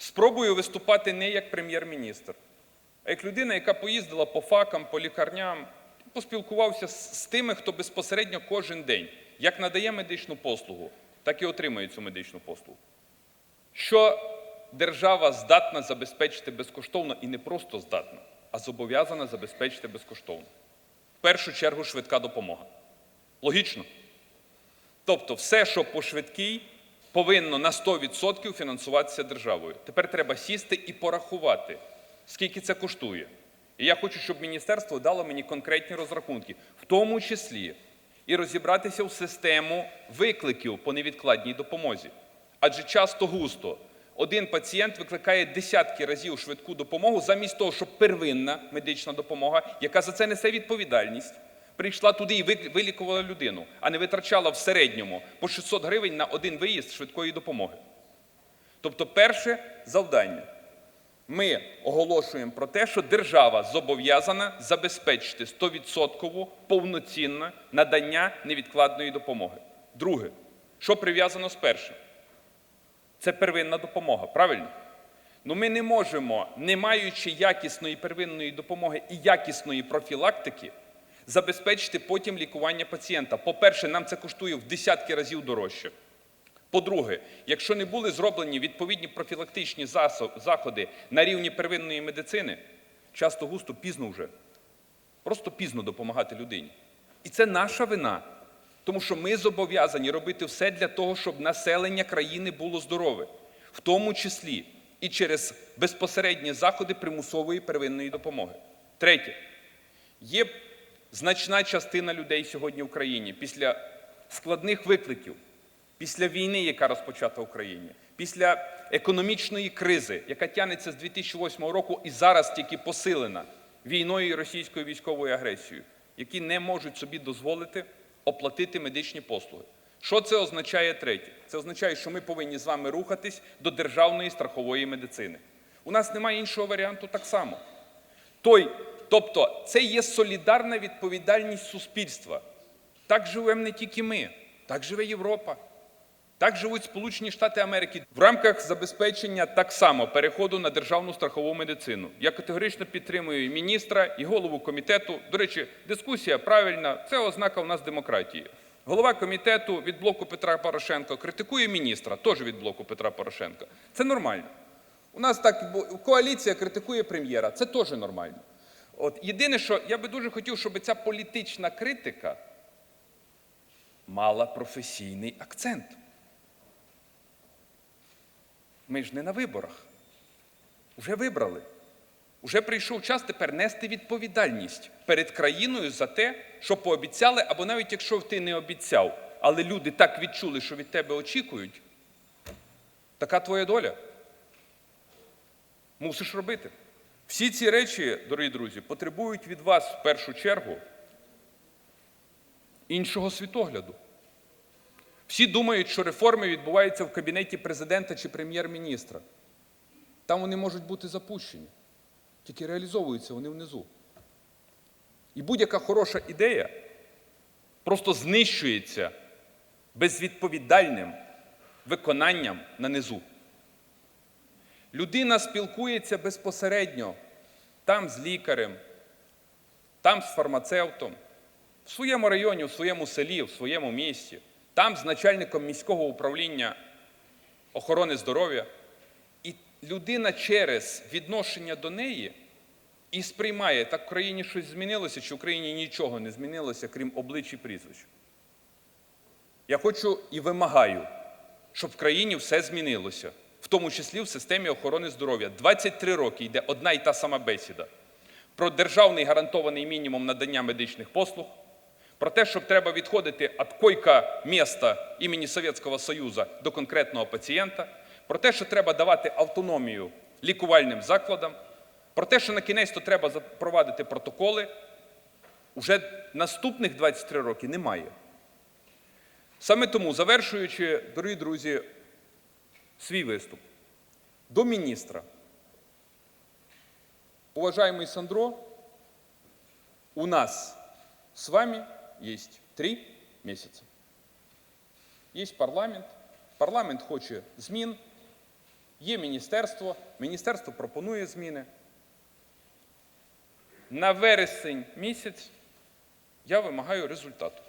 Спробую виступати не як прем'єр-міністр, а як людина, яка поїздила по факам, по лікарням, поспілкувався з тими, хто безпосередньо кожен день як надає медичну послугу, так і отримує цю медичну послугу. Що держава здатна забезпечити безкоштовно і не просто здатна, а зобов'язана забезпечити безкоштовно. В першу чергу швидка допомога. Логічно. Тобто, все, що по швидкій, повинно на 100% фінансуватися державою. Тепер треба сісти і порахувати, скільки це коштує. І я хочу, щоб міністерство дало мені конкретні розрахунки, в тому числі і розібратися в систему викликів по невідкладній допомозі. Адже часто густо один пацієнт викликає десятки разів швидку допомогу, замість того, щоб первинна медична допомога, яка за це несе відповідальність, прийшла туди і вилікувала людину, а не витрачала в середньому по 600 гривень на один виїзд швидкої допомоги. Тобто, перше завдання. Ми оголошуємо про те, що держава зобов'язана забезпечити 100% повноцінне надання невідкладної допомоги. Друге, що прив'язано з першим? Це первинна допомога, правильно? Ну ми не можемо, не маючи якісної первинної допомоги і якісної профілактики, забезпечити потім лікування пацієнта. По-перше, нам це коштує в десятки разів дорожче. По-друге, якщо не були зроблені відповідні профілактичні заходи на рівні первинної медицини, часто густо пізно вже. Просто пізно допомагати людині. І це наша вина, тому що ми зобов'язані робити все для того, щоб населення країни було здорове, в тому числі і через безпосередні заходи примусової первинної допомоги. Третє. Є значна частина людей сьогодні в країні після складних викликів, після війни, яка розпочата в Україні, після економічної кризи, яка тягнеться з 2008 року і зараз тільки посилена війною і російською військовою агресією, які не можуть собі дозволити оплатити медичні послуги. Що це означає третє? Це означає, що ми повинні з вами рухатись до державної страхової медицини. У нас немає іншого варіанту так само. Той, тобто, це є солідарна відповідальність суспільства. Так живемо не тільки ми, так живе Європа. Так живуть Сполучені Штати Америки в рамках забезпечення так само переходу на державну страхову медицину. Я категорично підтримую і міністра і голову комітету. До речі, дискусія правильна. Це ознака у нас демократії. Голова комітету від блоку Петра Порошенка критикує міністра, теж від блоку Петра Порошенка. Це нормально. У нас так коаліція критикує прем'єра. Це теж нормально. От єдине, що я би дуже хотів, щоб ця політична критика мала професійний акцент. Ми ж не на виборах. Уже вибрали. Уже прийшов час тепер нести відповідальність перед країною за те, що пообіцяли, або навіть якщо ти не обіцяв, але люди так відчули, що від тебе очікують, така твоя доля. Мусиш робити. Всі ці речі, дорогі друзі, потребують від вас в першу чергу іншого світогляду. Всі думають, що реформи відбуваються в кабінеті президента чи прем'єр-міністра. Там вони можуть бути запущені, тільки реалізовуються вони внизу. І будь-яка хороша ідея просто знищується безвідповідальним виконанням на низу. Людина спілкується безпосередньо там з лікарем, там з фармацевтом, в своєму районі, в своєму селі, в своєму місті, там з начальником міського управління охорони здоров'я. І людина через відношення до неї і сприймає, так в країні щось змінилося, чи в країні нічого не змінилося, крім облич і прізвищ. Я хочу і вимагаю, щоб в країні все змінилося, в тому числі в системі охорони здоров'я. 23 роки йде одна і та сама бесіда про державний гарантований мінімум надання медичних послуг, про те, що треба відходити від койка міста імені Совєтського Союзу до конкретного пацієнта, про те, що треба давати автономію лікувальним закладам, про те, що на кінець то треба запровадити протоколи. Уже наступних 23 роки немає. Саме тому, завершуючи, дорогі друзі, свій виступ до міністра. Уважаемый Сандро, у нас с вами есть три месяца. Есть парламент. Парламент хоче змін. Є міністерство, міністерство пропонує зміни. На вересень місяць я вимагаю результату.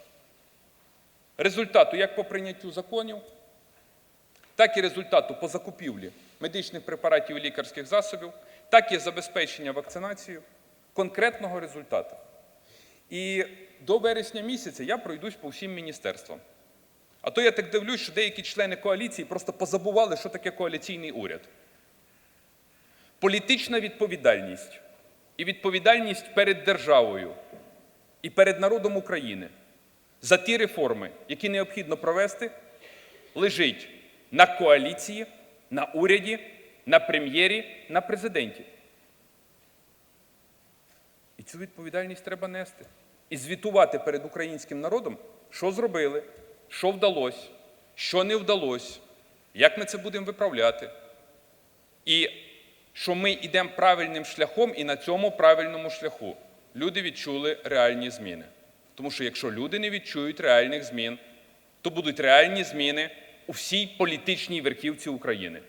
Результату як по прийняттю законів, так і результату по закупівлі медичних препаратів і лікарських засобів, так і забезпечення вакцинацією, конкретного результату. І до вересня місяця я пройдусь по всім міністерствам. А то я так дивлюсь, що деякі члени коаліції просто позабували, що таке коаліційний уряд. Політична відповідальність і відповідальність перед державою і перед народом України за ті реформи, які необхідно провести, лежить на коаліції, на уряді, на прем'єрі, на президенті. І цю відповідальність треба нести. І звітувати перед українським народом, що зробили, що вдалося, що не вдалося, як ми це будемо виправляти. І що ми йдемо правильним шляхом, і на цьому правильному шляху люди відчули реальні зміни. Тому що якщо люди не відчують реальних змін, то будуть реальні зміни у всій політичній верхівці України.